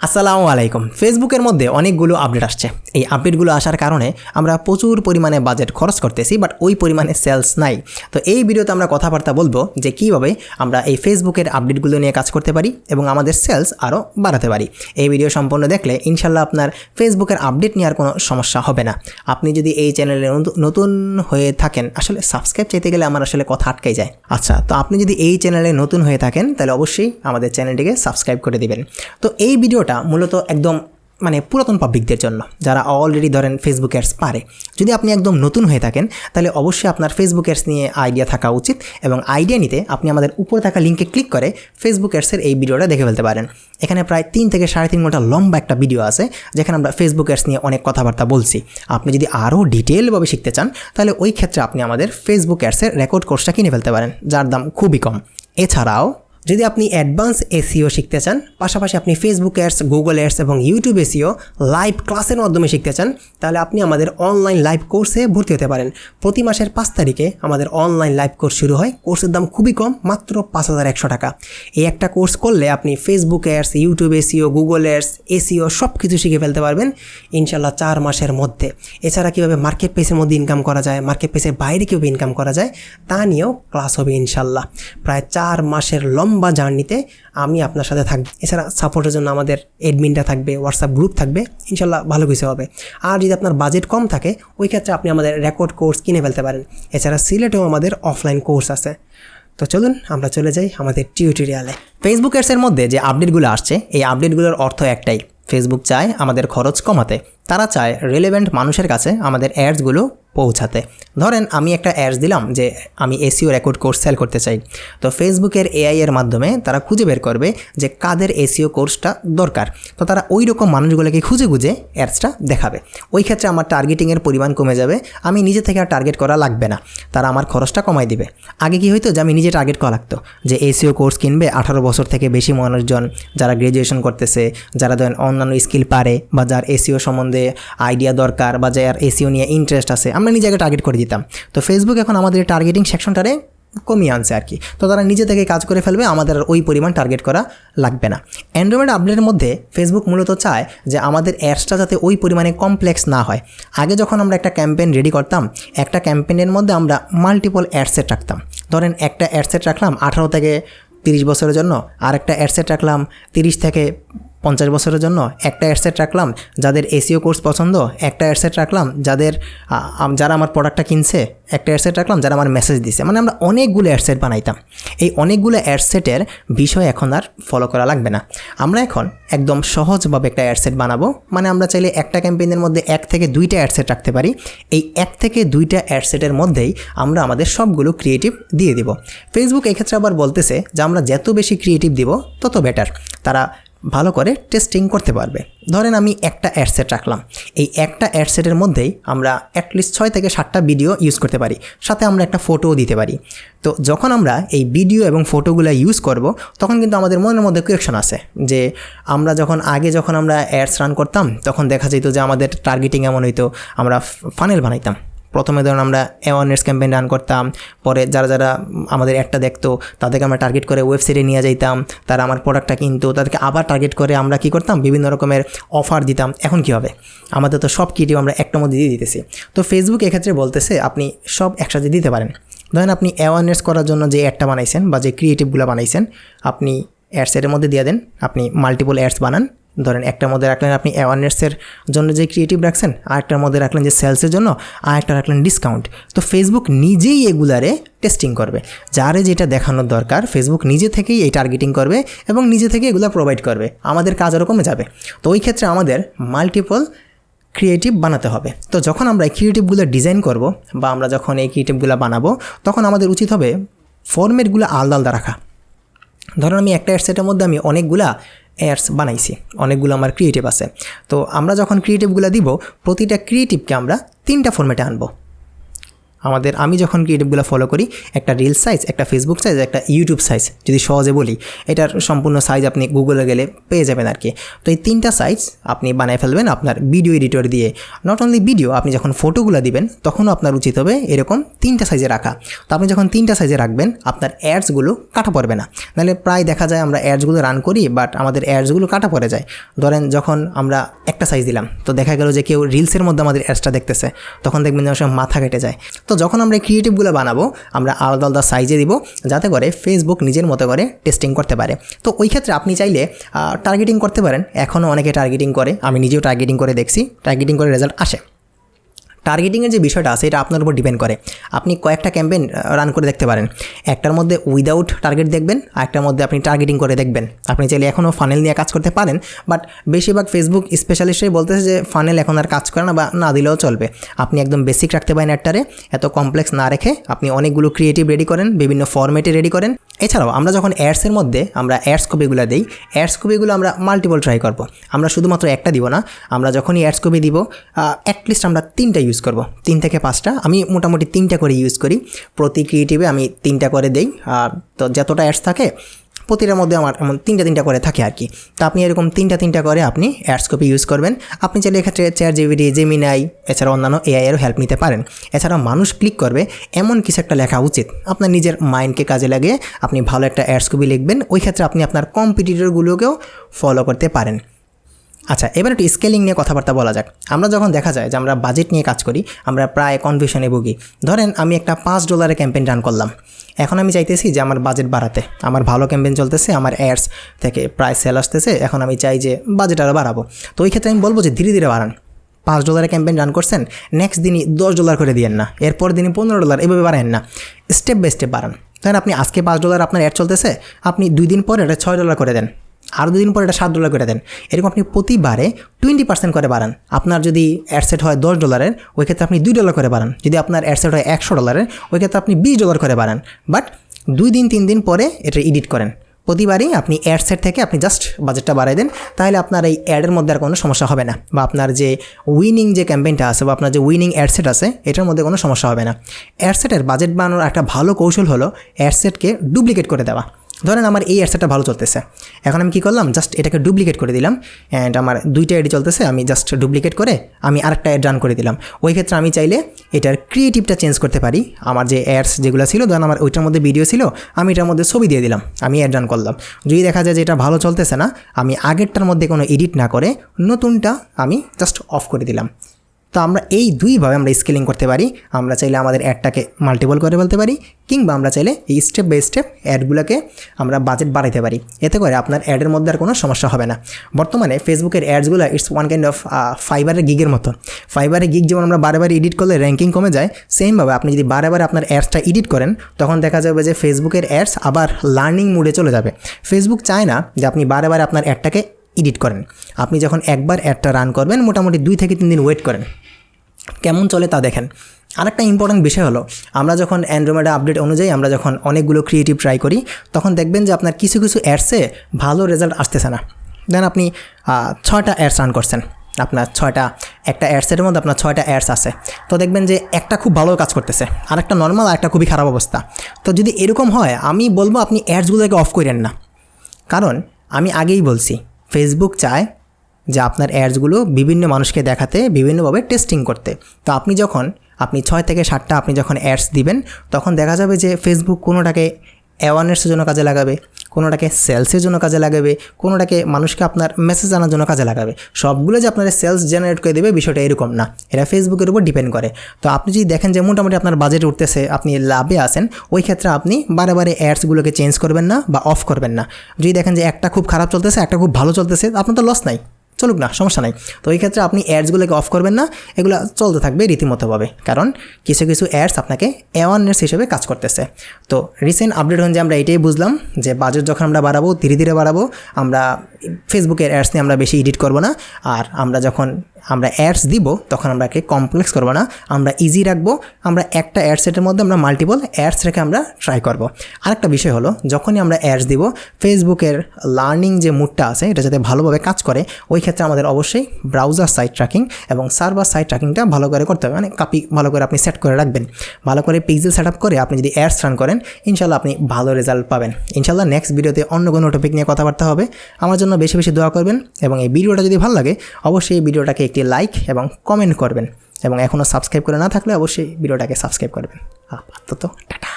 আসসালামু আলাইকুম। ফেসবুকের মধ্যে অনেকগুলো আপডেট আসছে। এই আপডেটগুলো আসার কারণে আমরা প্রচুর পরিমাণে বাজেট খরচ করতেছি বাট ওই পরিমাণে সেলস নাই। তো এই ভিডিওতে আমরা কথাবার্তা বলব যে কীভাবে আমরা এই ফেসবুকের আপডেটগুলো নিয়ে কাজ করতে পারি এবং আমাদের সেলস আরও বাড়াতে পারি। এই ভিডিও সম্পূর্ণ দেখলে ইনশাল্লাহ আপনার ফেসবুকের আপডেট নেওয়ার কোনো সমস্যা হবে না। আপনি যদি এই চ্যানেলে নতু- নতুন হয়ে থাকেন, আসলে সাবস্ক্রাইব চাইতে গেলে আমার আসলে কথা আটকে যায়। আচ্ছা তো আপনি যদি এই চ্যানেলে নতুন হয়ে থাকেন, তাহলে অবশ্যই আমাদের চ্যানেলটিকে সাবস্ক্রাইব করে দিবেন। তো এই ভিডিওটা মূলত একদম মানে পুরাতন পাবলিকদের জন্য, যারা অলরেডি ধরেন ফেসবুক অ্যাডস পারে। যদি আপনি একদম নতুন হয়ে থাকেন, তাহলে অবশ্যই আপনার ফেসবুক অ্যাডস নিয়ে আইডিয়া থাকা উচিত এবং আইডিয়া নিতে আপনি আমাদের উপরে থাকা লিঙ্কে ক্লিক করে ফেসবুক অ্যাডসের এই ভিডিওটা দেখে ফেলতে পারেন। এখানে প্রায় তিন থেকে সাড়ে তিন ঘণ্টা লম্বা একটা ভিডিও আছে, যেখানে আমরা ফেসবুক অ্যাডস নিয়ে অনেক কথাবার্তা বলছি। আপনি যদি আরও ডিটেলভাবে শিখতে চান, তাহলে ওই ক্ষেত্রে আপনি আমাদের ফেসবুক অ্যাডসের রেকর্ড কোর্সটা কিনে ফেলতে পারেন, যার দাম খুবই কম। এছাড়াও যদি আপনি অ্যাডভান্স এসিও শিখতে চান, পাশাপাশি আপনি ফেসবুক অ্যাডস গুগল অ্যাডস এবং ইউটিউব এসিও লাইভ ক্লাসের মাধ্যমে শিখতে চান, তাহলে আপনি আমাদের অনলাইন লাইভ কোর্সে ভর্তি হতে পারেন। প্রতি মাসের পাঁচ তারিখে আমাদের অনলাইন লাইভ কোর্স শুরু হয়। কোর্সের দাম খুবই কম, মাত্র পাঁচ হাজার একশো টাকা। এই একটা কোর্স করলে আপনি Facebook ads YouTube SEO Google ads SEO সব কিছু শিখে ফেলতে পারবেন ইনশাল্লাহ চার মাসের মধ্যে। এছাড়া কীভাবে মার্কেট প্লেসের মধ্যে ইনকাম করা যায় মার্কেট প্লেসের বাইরে কীভাবে ইনকাম করা যায়, তা নিয়েও ক্লাস হবে ইনশাল্লাহ প্রায় চার মাসের লম্বা জার্নিতে আমি আপনার সাথে থাকব। এছাড়া সাপোর্টের জন্য আমাদের এডমিনটা থাকবে, হোয়াটসঅ্যাপ গ্রুপ থাকবে, ইনশাল্লাহ ভালো কিছু হবে। আর যদি আপনার বাজেট কম থাকে, ওই ক্ষেত্রে আপনি আমাদের রেকর্ড কোর্স কিনে ফেলতে পারেন। এছাড়া সিলেটেও আমাদের অফলাইন কোর্স আছে। তো চলুন, আমরা চলে যাই আমাদের টিউটোরিয়ালে। ফেসবুক অ্যাডসের মধ্যে যে আপডেটগুলো আসছে, এই আপডেটগুলোর অর্থ একটাই। ফেসবুক চায় আমাদের খরচ কমাতে। তারা চায় রিলেভেন্ট মানুষের কাছে আমাদের অ্যাডসগুলো পৌঁছাতে। ধরেন আমি একটা অ্যাডস দিলাম যে আমি এসিও রেকর্ড কোর্স সেল করতে চাই। তো ফেসবুকের এআই এর মাধ্যমে তারা খুঁজে বের করবে যে কাদের এসিও কোর্সটা দরকার। তো তারা ওই রকম মানুষগুলোকে খুঁজে খুঁজে অ্যাডসটা দেখাবে। ওই ক্ষেত্রে আমার টার্গেটিংয়ের পরিমাণ কমে যাবে, আমি নিজে থেকে আর টার্গেট করা লাগবে না। তারা আমার খরচটা কমাই দিবে। আগে কি হইতো যে আমি নিজে টার্গেট করা লাগতো যে এসিও কোর্স কিনবে আঠারো বছর থেকে বেশি মানুষজন যারা গ্র্যাজুয়েশন করতেছে, যারা ধরেন অন্যান্য স্কিল পারে বা যার এসিও সম্বন্ধে আইডিয়া দরকার বা যার এসিও নিয়ে ইন্টারেস্ট আছে। আমরা নিজে আগে টার্গেট করে দিতাম। তো ফেসবুক এখন আমাদের টার্গেটিং সেকশনটারে কমিয়ে আনছে আর কি। তো তারা নিজে থেকে কাজ করে ফেলবে, আমাদের আর ওই পরিমাণ টার্গেট করা লাগবে না। অ্যান্ড্রয়েড আপডেটের মধ্যে ফেসবুক মূলত চায় যে আমাদের অ্যাডসটা যাতে ওই পরিমাণে কমপ্লেক্স না হয়। আগে যখন আমরা একটা ক্যাম্পেইন রেডি করতাম, একটা ক্যাম্পেইনের মধ্যে আমরা মাল্টিপল অ্যাডসেট রাখতাম। ধরেন একটা অ্যাডসেট রাখলাম আঠারো থেকে তিরিশ বছরের জন্য আর একটা অ্যাডসেট রাখলাম তিরিশ থেকে পঞ্চাশ বছরের জন্য একটা অ্যাডসেট রাখলাম, যাদের এসিও কোর্স পছন্দ, একটা অ্যাডসেট রাখলাম, যাদের যারা আমার প্রোডাক্টটা কিনছে, একটা অ্যাডসেট রাখলাম, যারা আমার মেসেজ দিছে। মানে আমরা অনেকগুলো অ্যাডসেট বানাইতাম। এই অনেকগুলো অ্যাডসেটের বিষয় এখন আর ফলো করা লাগবে না। আমরা এখন একদম সহজভাবে একটা অ্যাডসেট বানাবো। মানে আমরা চাইলে একটা ক্যাম্পেইনের মধ্যে এক থেকে দুইটা অ্যাডসেট রাখতে পারি। এই এক থেকে দুইটা অ্যাডসেটের মধ্যেই আমরা আমাদের সবগুলো ক্রিয়েটিভ দিয়ে দিব। ফেসবুক এক্ষেত্রে আবার বলতেছে যে, আমরা যত বেশি ক্রিয়েটিভ দিব, তত বেটার তারা ভালো করে টেস্টিং করতে পারবে। ধরেন আমি একটা অ্যাডসেট রাখলাম। এই একটা অ্যাডসেটের মধ্যেই আমরা অ্যাটলিস্ট ছয় থেকে সাতটা ভিডিও ইউজ করতে পারি। সাথে আমরা একটা ফটোও দিতে পারি। তো যখন আমরা এই ভিডিও এবং ফটোগুলো ইউজ করব, তখন কিন্তু আমাদের মনের মধ্যে কোয়েকশন আছে যে, আমরা যখন আগে যখন আমরা অ্যাডস রান করতাম, তখন দেখা যেত যে আমাদের টার্গেটিং এমন হইতো, আমরা ফানেল বানাইতাম। প্রথমে ধরুন আমরা অ্যাওয়ারনেস ক্যাম্পেইন রান করতাম, পরে যারা যারা আমাদের একটা দেখতো, তাদেরকে আমরা টার্গেট করে ওয়েবসাইটে নিয়ে যাইতাম, তারা আমার প্রোডাক্টটা কিনতো, তাদেরকে আবার টার্গেট করে আমরা কি করতাম? বিভিন্ন রকমের অফার দিতাম। এখন কি হবে? আমাদের তো সব কিটিও আমরা একটার মধ্যে দিয়ে দিতেছি। তো ফেসবুক এক্ষেত্রে বলতেছে, আপনি সব একসাথে দিতে পারেন। ধরেন আপনি অ্যাওয়ারনেস করার জন্য যে অ্যাডটা বানাইছেন বা যে ক্রিয়েটিভগুলো বানাইছেন, আপনি অ্যাডসেটের মধ্যে দিয়ে দেন, আপনি মাল্টিপল অ্যাডস বানান ধরেন একটার মধ্যে রাখলেন আপনি অ্যাওয়ারনেসের জন্য যে ক্রিয়েটিভ রাখছেন, আরেকটার মধ্যে রাখলেন যে সেলসের জন্য, আরেকটা রাখলেন ডিসকাউন্ট তো ফেসবুক নিজেই এগুলারে টেস্টিং করবে। যারে যেটা দেখানোর দরকার ফেসবুক নিজে থেকেই এই টার্গেটিং করবে এবং নিজে থেকে এগুলো প্রোভাইড করবে। আমাদের কাজ আরও কমে যাবে। তো ওই ক্ষেত্রে আমাদের মাল্টিপল ক্রিয়েটিভ বানাতে হবে। তো যখন আমরা এই ক্রিয়েটিভগুলো ডিজাইন করব বা আমরা যখন এই ক্রিয়েটিভগুলো বানাবো, তখন আমাদের উচিত হবে ফরম্যাটগুলো আলাদা আলাদা রাখা। ধরুন আমি একটা অ্যাডসেটের মধ্যে আমি অনেকগুলা অ্যাডস বানাইছি। অনেকগুলো আমার ক্রিয়েটিভ আছে। তো আমরা যখন ক্রিয়েটিভগুলো দিব, প্রতিটা ক্রিয়েটিভকে আমরা তিনটা ফর্মেটে আনব। আমাদের, আমি যখন ক্রিয়েটিভগুলো ফলো করি, একটা রিল সাইজ একটা ফেসবুক সাইজ একটা ইউটিউব সাইজ যদি সহজে বলি, এটার সম্পূর্ণ সাইজ আপনি গুগলে গেলে পেয়ে যাবেন আর কি। তো এই তিনটা সাইজ আপনি বানায় ফেলবেন আপনার ভিডিও এডিটর দিয়ে। নট অনলি ভিডিও আপনি যখন ফটোগুলো দিবেন, তখনও আপনার উচিত হবে এরকম তিনটা সাইজে রাখা। তো আপনি যখন তিনটা সাইজে রাখবেন, আপনার অ্যাডসগুলো কাটা পড়বে না। নাহলে প্রায় দেখা যায় আমরা অ্যাডসগুলো রান করি বাট আমাদের অ্যাডসগুলো কাটা পড়ে যায়। ধরেন যখন আমরা একটা সাইজ দিলাম, তো দেখা গেল যে কেউ রিলসের মধ্যে আমাদের অ্যাডসটা দেখতেছে, তখন দেখবেন যে সব মাথা কেটে যায়। তো যখন আমরা ক্রিয়েটিভগুলো বানাবো, আমরা আলাদা আলাদা সাইজে দিব যাতে করে ফেসবুক নিজের মতো করে টেস্টিং করতে পারে। তো ওই ক্ষেত্রে আপনি চাইলে টার্গেটিং করতে পারেন। এখনও অনেকে টার্গেটিং করে, আমি নিজেও টার্গেটিং করে দেখছি টার্গেটিং করে রেজাল্ট আসে। টার্গেটিংয়ের যে বিষয়টা আছে, এটা আপনার উপর ডিপেন্ড করে। আপনি কয়েকটা ক্যাম্পেইন রান করে দেখতে পারেন। একটার মধ্যে উইদাউট টার্গেট দেখবেন, আর একটার মধ্যে আপনি টার্গেটিং করে দেখবেন। আপনি চাইলে এখনও ফানেল নিয়ে কাজ করতে পারেন বাট বেশিরভাগ ফেসবুক স্পেশালিস্টই বলতেছে যে ফানেল এখন আর কাজ করে না বা না দিলেও চলবে। আপনি একদম বেসিক রাখতে পারেন একটারে এত কমপ্লেক্স না রেখে আপনি অনেকগুলো ক্রিয়েটিভ রেডি করেন, বিভিন্ন ফরম্যাটে রেডি করেন। এছাড়াও আমরা যখন অ্যাডসের মধ্যে আমরা অ্যাডস কপিগুলো দিই অ্যাডস কপিগুলো আমরা মাল্টিপল ট্রাই করব। আমরা শুধুমাত্র একটা দিব না, আমরা যখনই অ্যাডস কপি দিব অ্যাটলিস্ট আমরা তিনটা ইউজ করব। তিন থেকে পাঁচটা। আমি মোটামুটি তিনটা করে ইউজ করি। প্রতি ক্রিয়েটিভে আমি তিনটা করে দেই। তো যতটা অ্যাডস থাকে, প্রতিটার মধ্যে আমার এমন তিনটা তিনটা করে থাকে আর কি। তো আপনি এরকম তিনটা তিনটা করে আপনি অ্যাডস কপি ইউজ করবেন। আপনি চাইলে এক্ষেত্রে চেয়ার জিবিডি জেমিনাই এছাড়া অন্যান্য এআইয়েরও হেল্প নিতে পারেন। এছাড়া মানুষ ক্লিক করবে, এমন কিছু একটা লেখা উচিত। আপনার নিজের মাইন্ডকে কাজে লাগিয়ে আপনি ভালো একটা অ্যাডস কপি লিখবেন। ওই ক্ষেত্রে আপনি আপনার কম্পিটিটরগুলোকেও ফলো করতে পারেন। আচ্ছা এবার একটু স্কেলিং নিয়ে কথাবার্তা বলা যাক। আমরা যখন দেখা যায় যে আমরা বাজেট নিয়ে কাজ করি, আমরা প্রায় কনফিউশনে ভুগি। ধরেন আমি একটা পাঁচ ডলারের ক্যাম্পেইন রান করলাম। এখন আমি চাইতেছি যে আমার বাজেট বাড়াতে। আমার ভালো ক্যাম্পেইন চলতেছে, আমার অ্যাডস থেকে প্রায় সেল আসতেছে, এখন আমি চাই যে বাজেট আরও বাড়াবো। তো ওই ক্ষেত্রে আমি বলব যে ধীরে ধীরে বাড়ান। পাঁচ ডলারের ক্যাম্পেইন রান করছেন নেক্সট দিনই দশ ডলার করে দিয়েন না। এরপর দিনই পনেরো ডলার এভাবে বাড়েন না। স্টেপ বাই স্টেপ বাড়ান। ধরেন আপনি আজকে পাঁচ ডলার আপনার অ্যাড চলতেছে, আপনি দুই দিন পরে এটা ছয় ডলার করে দেন। আরও দুদিন পর এটা সাত ডলার করে দেন। এরকম আপনি প্রতিবারে টোয়েন্টি পার্সেন্ট করে বাড়ান। আপনার যদি অ্যাডসেট হয় দশ ডলারের ওই ক্ষেত্রে আপনি দুই ডলার করে বাড়ান। যদি আপনার অ্যাডসেট হয় একশো ডলারের ওই ক্ষেত্রে আপনি বিশ ডলার করে বাড়ান। বাট দুই দিন, তিন দিন পরে এটা এডিট করেন। প্রতিবারই আপনি অ্যাডসেট থেকে আপনি জাস্ট বাজেটটা বাড়াই দেন, তাহলে আপনার এই অ্যাডের মধ্যে আর কোনো সমস্যা হবে না। বা আপনার যে উইনিং যে ক্যাম্পেইনটা আছে বা আপনার যে উইনিং অ্যাডসেট আছে, এটার মধ্যে কোনো সমস্যা হবে না। অ্যাডসেটের বাজেট বানানোর একটা ভালো কৌশল হলো অ্যাডসেটকে ডুপ্লিকেট করে দেওয়া। ধরেন আমার এই অ্যাডসেটটা ভালো চলতেছে। এখন আমি কী করলাম? জাস্ট এটাকে ডুপ্লিকেট করে দিলাম অ্যান্ড আমার দুইটা অ্যাডি চলতেছে, আমি জাস্ট ডুপ্লিকেট করে আমি আরেকটা অ্যাড রান করে দিলাম। ওই ক্ষেত্রে আমি চাইলে এটার ক্রিয়েটিভটা চেঞ্জ করতে পারি। আমার যে অ্যাডস যেগুলো ছিল, ধরেন আমার ওইটার মধ্যে ভিডিও ছিল, আমি এটার মধ্যে ছবি দিয়ে দিলাম, আমি অ্যাড রান করলাম। যদি দেখা যায় যে এটা ভালো চলতেছে না, আমি আগেরটার মধ্যে কোনো এডিট না করে নতুনটা আমি জাস্ট অফ করে দিলাম। তো আমরা এই দুইভাবে আমরা স্কেলিং করতে পারি। আমরা চাইলে আমাদের অ্যাডটাকে মাল্টিপল করে বলতে পারি, কিংবা আমরা চাইলে এই স্টেপ বাই স্টেপ অ্যাডগুলোকে আমরা বাজেট বাড়াইতে পারি। এতে করে আপনার অ্যাডের মধ্যে আর কোনো সমস্যা হবে না। বর্তমানে ফেসবুকের অ্যাডসগুলো ইটস ওয়ান কাইন্ড অফ ফাইবারের গিগের মতো। ফাইবারের গিগ যেমন আমরা বারে বারে এডিট করলে র্যাঙ্কিং কমে যায় সেমভাবে আপনি যদি বারে বারে আপনার অ্যাডসটা এডিট করেন, তখন দেখা যাবে যে ফেসবুকের অ্যাডস আবার লার্নিং মুডে চলে যাবে। ফেসবুক চায় না যে আপনি বারে বারে আপনার অ্যাডটাকে এডিট করেন। আপনি যখন একবার অ্যাডটা রান করবেন, মোটামুটি দুই থেকে তিন দিন ওয়েট করেন। কেমন চলে তা দেখেন। আরেকটা ইম্পর্টেন্ট বিষয় হলো, আমরা যখন অ্যান্ড্রয়েডে আপডেট অনুযায়ী আমরা যখন অনেকগুলো ক্রিয়েটিভ ট্রাই করি, তখন দেখবেন যে আপনার কিছু কিছু অ্যাডসে ভালো রেজাল্ট আসতেছে না। দেন আপনি ছয়টা অ্যাডস রান করছেন। আপনার ছয়টা, একটা অ্যাডসের মধ্যে আপনার ছয়টা অ্যাডস আছে। তো দেখবেন যে একটা খুব ভালো কাজ করতেছে আর একটা নর্মাল আর একটা খুবই খারাপ অবস্থা। তো যদি এরকম হয়, আমি বলব আপনি অ্যাডসগুলোকে অফ করেন না। কারণ, আমি আগেই বলছি ফেসবুক চায় যে আপনার অ্যাডসগুলো বিভিন্ন মানুষকে দেখাতে, বিভিন্নভাবে টেস্টিং করতে। তো আপনি যখন, আপনি ছয় থেকে সাতটা আপনি যখন অ্যাডস দিবেন, তখন দেখা যাবে যে ফেসবুক কোনোটাকে অ্যাওয়ারনেসের জন্য কাজে লাগাবে। কোনোটাকে সেলসের জন্য কাজে লাগাবে, কোনোটাকে মানুষকে আপনার মেসেজ আনার জন্য কাজে লাগাবে। সবগুলো যে আপনার সেলস জেনারেট করে দেবে বিষয়টা এরকম না। এরা ফেসবুকের উপর ডিপেন্ড করে। তো আপনি যদি দেখেন যে মোটামুটি আপনার বাজেট উঠতেছে, আপনি লাভে আসেন ওই ক্ষেত্রে আপনি বারে বারে অ্যাডসগুলোকে চেঞ্জ করবেন না বা অফ করবেন না। যদি দেখেন যে একটা খুব খারাপ চলতেছে, একটা খুব ভালো চলতেছে, আপনার তো লস নাই। চলুক না, সমস্যা নাই। তো এই ক্ষেত্রে আপনি অ্যাডসগুলোকে অফ করবেন না, এগুলো চলতে থাকবে রীতিমতোভাবে। কারণ কিছু কিছু অ্যাডস আপনাকে অ্যাওয়ারনেস হিসেবে কাজ করতেছে। তো রিসেন্ট আপডেট যে আমরা এটাই বুঝলাম যে বাজেট যখন আমরা বাড়াবো, ধীরে ধীরে বাড়াবো, আমরা ফেসবুকের অ্যাডস নিয়ে আমরা বেশি এডিট করব না। আর আমরা যখন আমরা অ্যাডস দিব, তখন আমরা একে কমপ্লেক্স করব না। আমরা ইজি রাখব, আমরা একটা অ্যাড সেটের মধ্যে আমরা মাল্টিপল অ্যাডস রেখে আমরা ট্রাই করব। আরেকটা বিষয় হলো, যখনই আমরা অ্যাডস দিব ফেসবুকের লার্নিং যে মুডটা আছে, এটা যাতে ভালোভাবে কাজ করে, ওই ক্ষেত্রে আমাদের অবশ্যই ব্রাউজার সাইট ট্র্যাকিং এবং সার্ভার সাইট ট্র্যাকিংটা ভালো করে করতে হবে। মানে কাপি ভালো করে আপনি সেট করে রাখবেন। ভালো করে পিক্সেল সেট আপ করে আপনি যদি অ্যাডস রান করেন, ইনশাল্লাহ আপনি ভালো রেজাল্ট পাবেন। ইনশাল্লাহ নেক্সট ভিডিওতে অন্য কোনো টপিক নিয়ে কথাবার্তা হবে। আমার জন্য বেশি বেশি দোয়া করবেন এবং এই ভিডিওটা যদি ভালো লাগে, অবশ্যই এই ভিডিওটাকে একটি লাইক এবং কমেন্ট করবেন। এবং এখনও সাবস্ক্রাইব করে না থাকলে অবশ্যই ভিডিওটাকে সাবস্ক্রাইব করবেন। আপাতত টাটা।